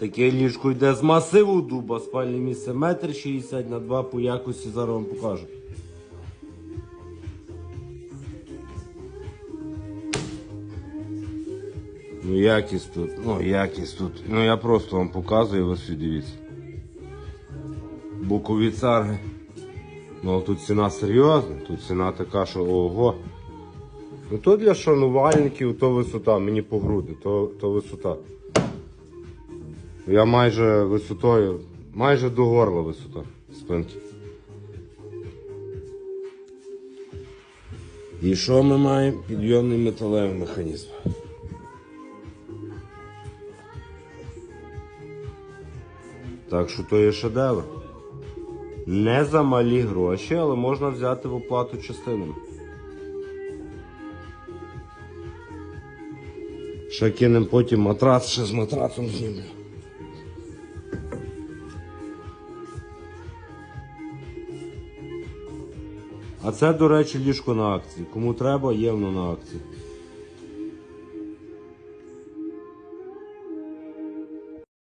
Таке ліжко йде з масиву дуба, спальне місце метр шістдесят на два по якості зараз вам покажу. Ну якість тут, ну якість тут. Ну я просто вам показую, ви собі дивіться. Букові царги. Ну тут ціна серйозна, тут ціна така, що ого. Ну то для шанувальників, то висота, мені по груди, то, то висота. Я майже висотою, майже до горла висота спинки. І що ми маємо? Підйомний металевий механізм. Так що то є шедевр. Не за малі гроші, але можна взяти в оплату частинами. Ще кинемо потім матрац, ще з матрацом знімемо. А це, до речі, ліжко на акції. Кому треба, є на акції.